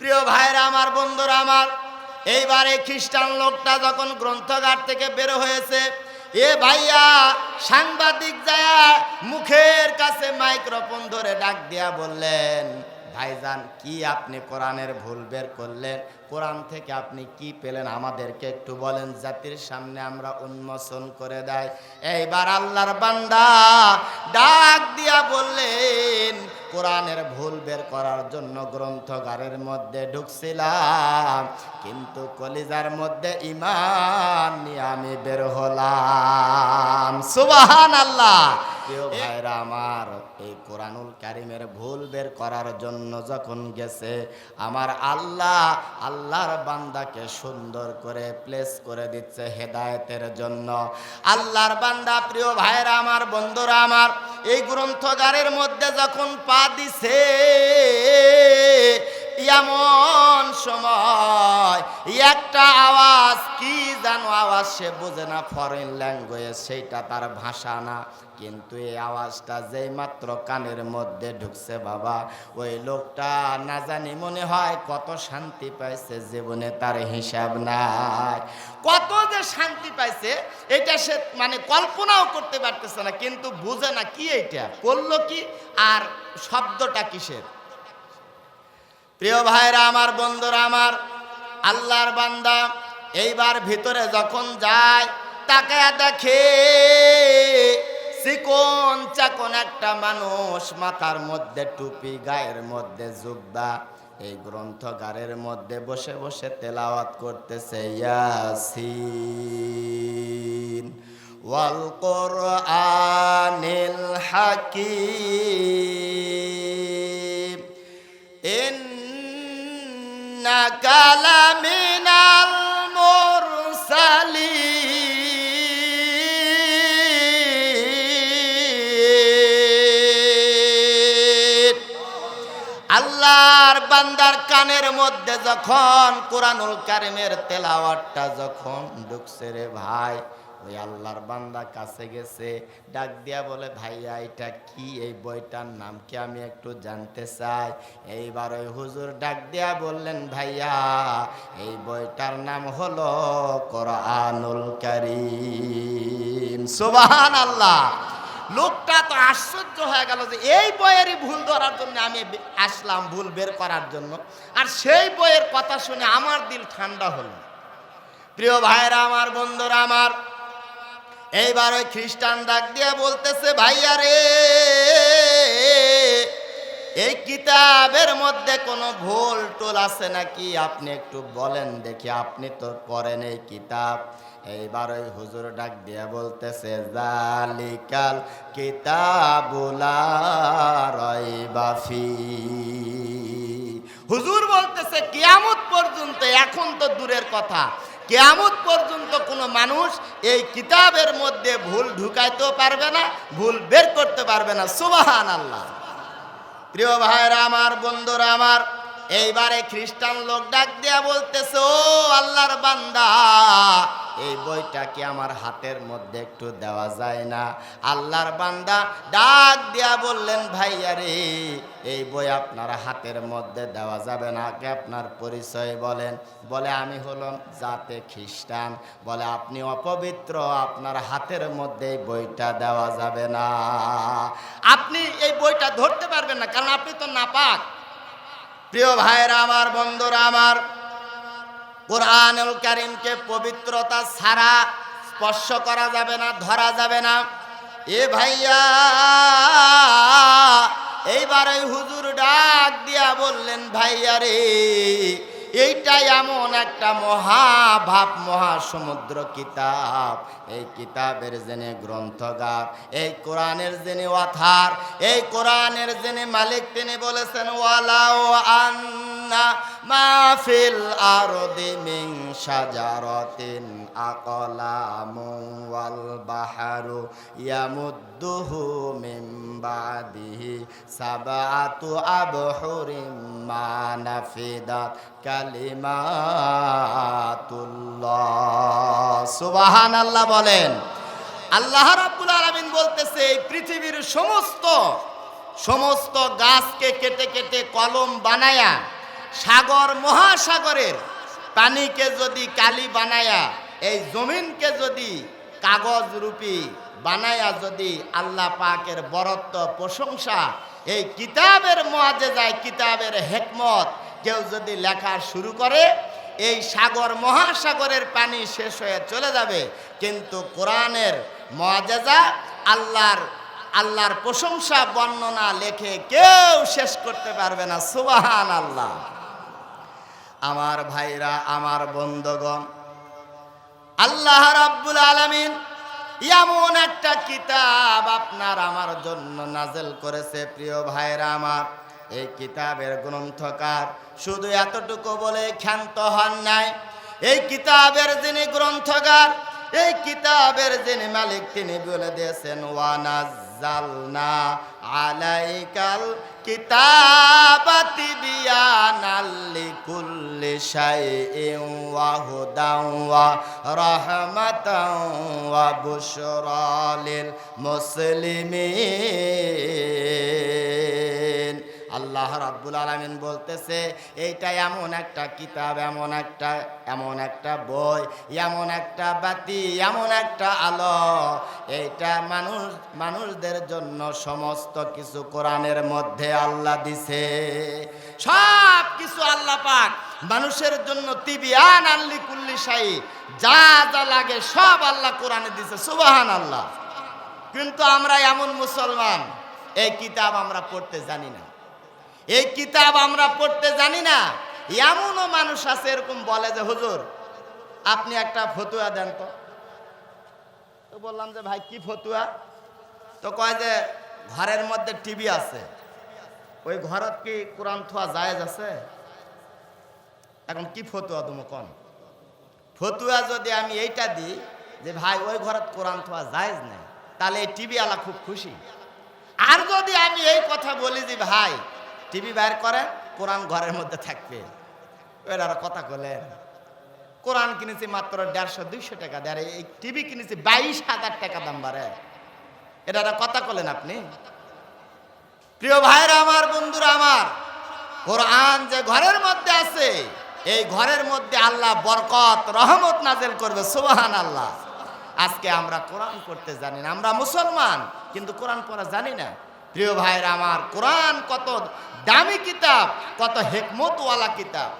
প্রিয় ভাইরা আমার বন্ধুরা, আমার। এইবারে খ্রিস্টান লোকটা যখন গ্রন্থগার থেকে বের হয়েছে, এ ভাইয়া সাংবাদিক যায়া মুখের কাছে মাইক্রোফোন ধরে ডাক দিয়া বললেন, ভাইজান, কি আপনি কোরআনের ভুল বের করলেন? কোরআন থেকে আপনি কি পেলেন? আমাদেরকে একটু বলেন, জাতির সামনে আমরা উন্মোচন করে দেয়। এইবার আল্লাহর বান্দা ডাক দিয়া বললেন কোরআনের ভুল বের করার জন্য গ্রন্থগারের মধ্যে ঢুকছিলাম, কিন্তু কলিজার মধ্যে ইমান নিয়ে আমি বের হলাম। সুবাহান আল্লাহ প্রিয় ভাইরা আমার, এই কোরআনুল কারিমের ভুল বের করার জন্য যখন গেছে, আমার আল্লাহ আল্লাহর বান্দাকে সুন্দর করে প্লেস করে দিচ্ছে হেদায়েতের জন্য। আল্লাহর বান্দা, প্রিয় ভাইরা আমার, বন্ধুরা আমার, এই গ্রন্থগারের মধ্যে যখন পা দিছে এমন সময় একটা আওয়াজ, কি জানো আওয়াজ সে বোঝে না ফরেন ল্যাঙ্গুয়েজ সেইটা তার ভাষা না। কিন্তু এই আওয়াজটা যেই মাত্র কানের মধ্যে ঢুকছে, বাবা, ওই লোকটা না জানি মনে হয় কত শান্তি পাইছে, জীবনে তার হিসাব নাই। কত যে শান্তি পাইছে, এটা সে মানে কল্পনাও করতে পারতেছে না, কিন্তু বুঝে না কি এইটা, করল কি, আর শব্দটা কিসের? প্রিয় ভাইরা, আমার বন্ধুরা, আমার আল্লাহর বান্দা, এইবার ভিতরে যখন যায় তাকে দেখে চিকন চাকন একটা মানুষ মাথার মধ্যে টুপি, গায়ের মধ্যে জুব্বা, এই গ্রন্থগারের মধ্যে বসে বসে তেলাওয়াত করতেছে, ইয়াসিন। ওয়াল কোরআনিল হাকিম। ইন্নাকা লামিনাল মুরসালিন। আল্লাহর বান্দার কানের মধ্যে যখন কোরআনুল কারিমের তেলাওয়াতটা যখন ঢুকছে রে ভাই ওই আল্লাহর বান্দা কাছে গেছে, ডাক দিয়া বলে, ভাইয়া, এটা কি? এই বইটার নাম কি আমি একটু জানতে চাই? এইবার ওই হুজুর ডাক দিয়া বললেন, ভাইয়া, এই বইটার নাম হলো কোরআনুল কারিম। সুবহান আল্লাহ লোকটা তো আশ্চর্য হয়ে গেল যে এই বইয়েরই ভুল ধরার জন্য আমি আসলাম ভুল বের করার জন্য। আর সেই বইয়ের কথা শুনে আমার দিল ঠান্ডা হলো। প্রিয় ভাইরা, আমার বন্ধুরা, আমার এইবার ওই খ্রিস্টান ডাক দিয়ে বলতেছে, ভাইয়া রে, এই কিতাবের মধ্যে কোনো ভুল টুল আছে নাকি? আপনি একটু বলেন দেখি, আপনি তো পড়েন এই কিতাব। এইবার ওই হুজুর ডাক দিয়ে বলতেছে, জালিকাল কিতাবুলা রয়বাফি হুজুর বলতেছে, কিয়ামত পর্যন্ত, এখন তো দূরের কথা। কেয়ামত পর্যন্ত কোনো মানুষ এই কিতাবের মধ্যে ভুল ঢুকাইতেও পারবে না, ভুল বের করতে পারবে না। সুবাহান আল্লাহ প্রিয় ভাইরা আমার, বন্ধুরা আমার, এইবারে খ্রিস্টান লোক ডাক দিয়া বলতেছে, ও আল্লাহর বান্দা এই বইটা কি আমার হাতের মধ্যে একটু দেওয়া যায় না? আল্লাহর বান্দা ডাক দিয়া বললেন, ভাইয়া রে, এই বই আপনার হাতের মধ্যে দেওয়া যাবে না। আগে আপনার পরিচয় বলেন। বলে, আমি হলাম জাতে খ্রিস্টান। বলে, আপনি অপবিত্র, আপনার হাতের মধ্যে এই বইটা দেওয়া যাবে না। আপনি এই বইটা ধরতে পারবেন না, কারণ আপনি তো নাপাক। প্রিয় ভাইরা আমার, বন্ধুরা আমার কোরআনুল কারিমকে পবিত্রতা ছাড়া স্পর্শ করা যাবে না, ধরা যাবে না। এ ভাইয়া, এইবার ওই হুজুর ডাক দিয়া বললেন, ভাইয়া রে এইটাই এমন একটা মহাভাব, মহাসমুদ্র কিতাব। এই কিতাবের জেনে গ্রন্থগার, এই কোরআনের জেনে অথার, এই কোরআনের জেনে মালিক, তিনি বলেছেন ওয়ালাও আন্না মাহফিল আরদি মিং সাজারতিন আকলামু ওয়াল বাহারু ইয়ামুদ্দুহু মিন বাদিহি সাবআতু আবহুরিম মা নাফিদাত কালিমাতুল্লাহ। সুবহানাল্লাহ বলেন, আল্লাহ রাব্বুল আলামিন বলতেছে, এই পৃথিবীর সমস্ত সমস্ত গাছকে কেটে কেটে কলম বানায়া সাগর মহাসাগরের পানিকে যদি কালি বানায়া, এই জমিনকে যদি কাগজ রূপী বানায়া যদি আল্লাহ পাকের বরত্ব, প্রশংসা, এই কিতাবের মহাজেজায় কিতাবের হেকমত কেউ যদি লেখা শুরু করে, এই সাগর মহাসাগরের পানি শেষ হয়ে চলে যাবে। কিন্তু কোরআনের মহাজেজা আল্লাহর আল্লাহর প্রশংসা, বর্ণনা, লেখে কেউ শেষ করতে পারবে না। সুবাহান আল্লাহ আমার ভাইরা, আমার বন্ধগণ, আল্লাহ রাব্বুল আলামিন এমন একটা কিতাব আপনার আমার জন্য নাজেল করেছে, প্রিয় ভাইরা আমার। এই কিতাবের গ্রন্থকার শুধু এতটুকু বলে ক্ষান্ত হন নাই। এই কিতাবের যিনি গ্রন্থকার, এই কিতাবের যিনি মালিক, তিনি বলে দিয়েছেন ওয়ানাজ্জালনা আলাইকাল কিতাবাতি বিয়ানাল লিকুল্লি শাইইন ওয়া হুদান ওয়া ওয়া বুশরা লিল মুসলিমিন। আল্লাহ রাব্বুল আলামিন বলতেছে, এইটা এমন একটা কিতাব, এমন একটা এমন একটা বই, এমন একটা বাতি, এমন একটা আলো। এইটা মানুষ, মানুষদের জন্য সমস্ত কিছু কোরআনের মধ্যে আল্লাহ দিছে। সব কিছু আল্লাহ পাক। মানুষের জন্য তিবিয়ান আল্লি কুল্লি সাই যা যা লাগে সব আল্লাহ কোরআনে দিছে সুবাহান আল্লাহ কিন্তু আমরা এমন মুসলমান, এই কিতাব আমরা পড়তে জানি না। এই কিতাব আমরা পড়তে জানি না। এমনও মানুষ আছে এরকম বলে যে, হুজুর, আপনি একটা ফতুয়া দেন তো। তো বললাম যে, ভাই, কি ফতুয়া? তো কয় যে, ঘরের মধ্যে টিভি আছে। ওই ঘরত কি কোরআন থোয়া জায়েজ আছে? এখন কি ফতুয়া তুমি কন? ফতুয়া যদি আমি এইটা দিই যে, ভাই, ওই ঘরত কোরআন থোয়া জায়েজ নেই, তাহলে এই টিভি আলা খুব খুশি। আর যদি আমি এই কথা বলি যে, ভাই টিভি বাইর করে কোরআন ঘরের মধ্যে থাকবে। এরা কথা বলেন। কোরআন কিনেছি মাত্র দেড়শো, দুইশো টাকা দেয়। এই টিভি কিনেছি বাইশ হাজার টাকা দাম বাড়ে। এটা কথা বলেন আপনি। প্রিয় ভাইরা আমার, বন্ধুরা আমার, কোরআন যে ঘরের মধ্যে আছে, এই ঘরের মধ্যে আল্লাহ বরকত, রহমত নাজেল করবে সুবাহান আল্লাহ আজকে আমরা কোরআন পড়তে জানি না। আমরা মুসলমান, কিন্তু কোরআন পড়া জানি না। প্রিয় ভাইরা আমার, কোরআন কত দামি কিতাব, কত হেকমতওয়ালা কিতাব।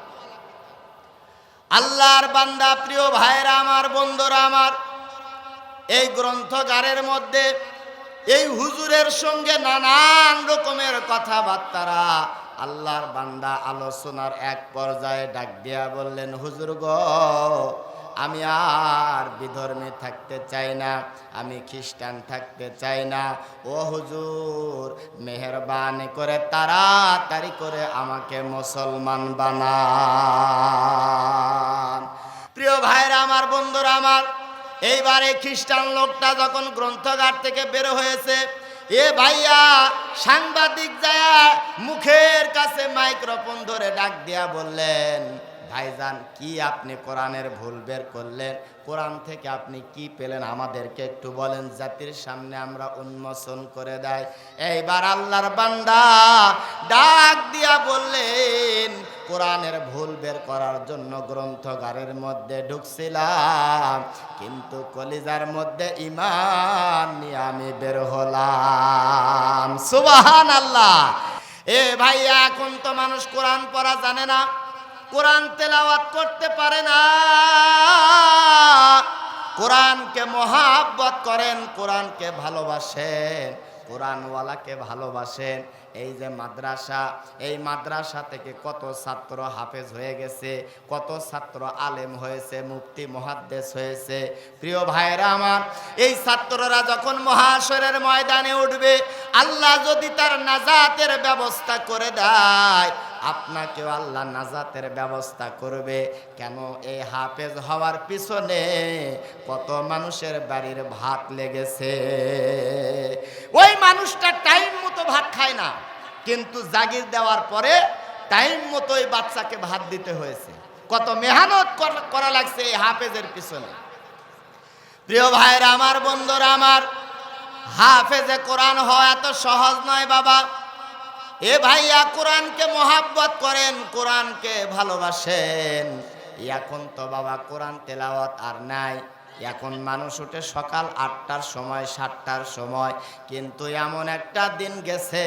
আল্লাহর বান্দা, প্রিয় ভাইরা আমার, বন্ধুরা আমার, এই গ্রন্থগারের মধ্যে, এই হুজুরের সঙ্গে নানান রকমের কথাবার্তারা আল্লাহর বান্দা আলোচনার এক পর্যায়ে ডাক দিয়া বললেন, হুজুর গো আমি আর বিধর্মী থাকতে চাই না, আমি খ্রিস্টান থাকতে চাই না। ও হুজুর, মেহরবানি করে তাড়াতাড়ি করে আমাকে মুসলমান বানান। প্রিয় ভাইরা, আমার বন্ধুরা, আমার, এইবারে খ্রিস্টান লোকটা যখন গ্রন্থগার থেকে বের হয়েছে, এ ভাইয়া সাংবাদিক যায় মুখের কাছে মাইক্রোফোন ধরে ডাক দিয়া বললেন ভাইজান, কি আপনি কোরআনের ভুল বের করলেন? কোরআন থেকে আপনি কি পেলেন? আমাদেরকে একটু বলেন, জাতির সামনে আমরা উন্মোচন করে দেয়। এইবার আল্লাহর বান্দা ডাক দিয়া বললেন, কোরআনের ভুল বের করার জন্য গ্রন্থগারের মধ্যে ঢুকছিলাম, কিন্তু কলিজার মধ্যে ইমান নিয়ে আমি বের হলাম। সুবাহান আল্লাহ এ ভাইয়া, এখন তো মানুষ কোরআন পড়া জানে না। কোরআন তেলাওয়াত করতে পারে না। কোরআনকে মহাব্বত করেন, কোরআনকে ভালোবাসেন, কোরআনওয়ালাকে ভালোবাসেন। এই যে মাদ্রাসা, এই মাদ্রাসা থেকে কত ছাত্র হাফেজ হয়ে গেছে, কত ছাত্র আলেম হয়েছে মুক্তি মহাদ্দেশ হয়েছে। প্রিয় ভাইরা আমার, এই ছাত্ররা যখন মহাশরের ময়দানে উঠবে, আল্লাহ যদি তার নাজাতের ব্যবস্থা করে দেয় আপনাকেও আল্লাহ নাজাতের ব্যবস্থা করবে। কেন এই হাফেজ হওয়ার পিছনে কত মানুষের বাড়ির ভাত লেগেছে। ওই মানুষটা টাইম মতো ভাত খায় না, কিন্তু জাগির দেওয়ার পরে টাইম মতো ওই বাচ্চাকে ভাত দিতে হয়েছে। কত মেহনত করা লাগছে এই হাফেজের পিছনে। প্রিয় ভাইরা, আমার বন্ধুরা, আমার হাফেজে কোরআন হওয়া এত সহজ নয় বাবা। এ ভাইয়া কোরআনকে মহাব্বত করেন কোরআনকে ভালোবাসেন। এখন তো বাবা কোরআন তেলাওয়াত আর নাই। এখন মানুষ উঠে সকাল আটটার সময়, সাতটার সময়। কিন্তু এমন একটা দিন গেছে,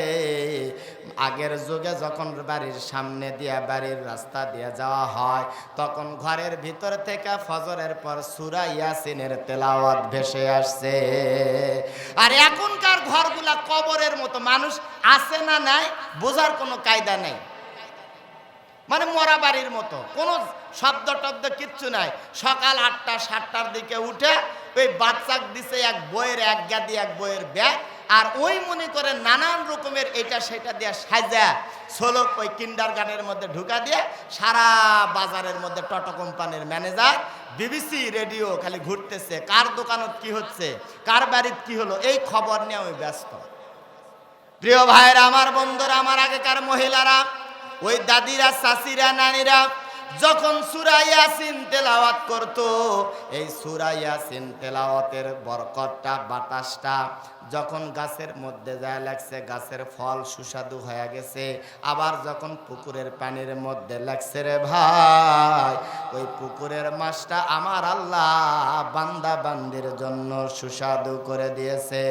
আগের যুগে যখন বাড়ির সামনে দিয়ে, বাড়ির রাস্তা দিয়ে যাওয়া হয়, তখন ঘরের ভিতর থেকে ফজরের পর সুরা ইয়াসিনের তেলাওয়াত ভেসে আসছে। আর এখনকার ঘরগুলা কবরের মতো, মানুষ আছে না নাই, বোঝার কোনো কায়দা নেই। মানে মরা বাড়ির মতো, কোনো শব্দ টব্দ কিচ্ছু নাই। সকাল আটটা, সাতটার দিকে উঠে ওই বাচ্চাক দিছে এক বইয়ের এক গাদি, এক বইয়ের ব্যাগ, আর ওই মনে করে নানান রকমের এটা সেটা দিয়ে সাজা। সোলক ওই কিন্ডার গার্ডের মধ্যে ঢুকা দিয়ে সারা বাজারের মধ্যে টটো কোম্পানির ম্যানেজার, বিবিসি রেডিও খালি ঘুরতেছে, কার দোকানত কি হচ্ছে, কার বাড়ির কি হলো, এই খবর নিয়ে আমি ব্যস্ত। প্রিয় ভাইরা আমার বন্ধুরা, আমার আগেকার মহিলারা, ওই দাদিরা চাষিরা নানিরা যখন সুরা ইয়াসিন তেলাওয়াত করত, এই সুরা ইয়াসিন তেলাওয়াতের বরকতটা, বাতাসটা যখন গাছের মধ্যে যায় লাগছে, গাছের ফল সুস্বাদু হয়ে গেছে, আবার যখন পুকুরের পানির মধ্যে লাগছে রে ভাই, ওই পুকুরের মাছটা আমার আল্লাহ বান্দা বান্দির জন্য সুস্বাদু করে দিয়েছে।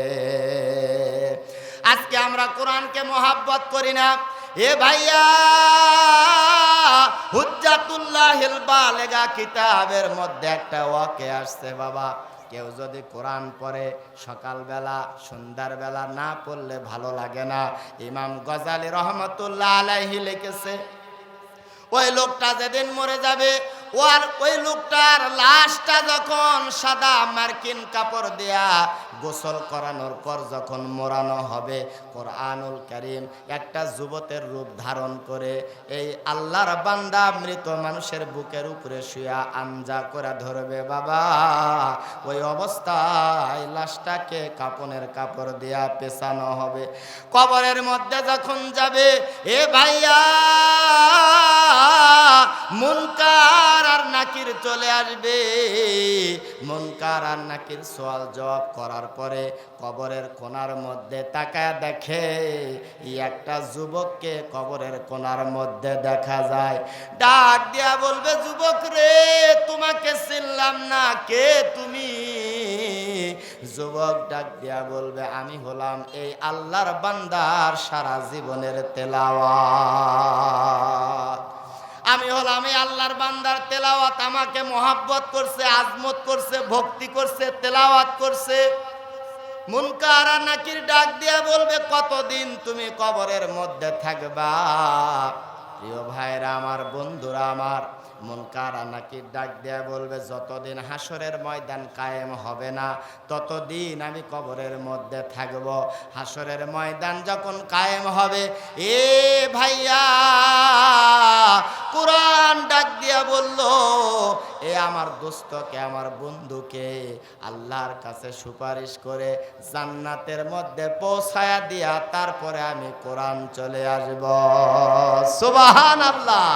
আজকে আমরা কোরআনকে মহাব্বত করি না। এ ভাইয়া হুজ্জাতুল্লাহিল বালেগা কিতাবের মধ্যে একটা ওয়াকে আসছে, বাবা। কেউ যদি কোরআন পড়ে, সকালবেলা না পড়লে ভালো লাগে না। ইমাম গজালি রহমতুল্লাহ আলাইহি লিখেছে, ওই লোকটা যেদিন মরে যাবে ওর ওই লোকটার লাশটা যখন সাদা মার্কিন কাপড় দেয়া গোসল করানোর পর যখন মোড়ানো হবে, কোরআনুল করিম একটা যুবতের রূপ ধারণ করে, এই আল্লাহর বান্দা মৃত মানুষের বুকের উপরে শুয়া আঞ্জা করে ধরবে, বাবা। ওই অবস্থায় লাশটাকে কাপনের কাপড় দেয়া পেছানো হবে। কবরের মধ্যে যখন যাবে, এ ভাইয়া মুনকার আর নাকির চলে আসবে? মুনকার আর নাকির? সওয়াল জবাব করার পরে কবরের কোনার মধ্যে তাকায় দেখে একটা যুবককে কবরের কোনার মধ্যে দেখা যায়। ডাক দিয়া বলবে, যুবক রে, তোমাকে চিনলাম না, কে তুমি? যুবক ডাক দিয়া বলবে, আমি হলাম এই আল্লাহর বান্দার সারা জীবনের তেলাওয়াত। আমি হলাম আমি আল্লাহর বান্দার তেলাওয়াত, আমাকে মহাব্বত করছে, আজমত করছে, ভক্তি করছে, তেলাওয়াত করছে। মুনকারা নাকির ডাক দিয়া বলবে, কতদিন তুমি কবরের মধ্যে থাকবা? প্রিয় ভাইরা, আমার বন্ধুরা, আমার মুনকার নাকির ডাক দিয়া বলবে, যতদিন হাসরের ময়দান কায়েম হবে না, ততদিন আমি কবরের মধ্যে থাকব। হাসরের ময়দান যখন কায়েম হবে, এ ভাইয়া, কোরআন ডাক দিয়া বলল, এ আমার দোস্তকে আমার বন্ধুকে আল্লাহর কাছে সুপারিশ করে জান্নাতের মধ্যে পৌঁছায়া দিয়া তারপরে আমি কোরআন চলে আসব। সুবাহান আল্লাহ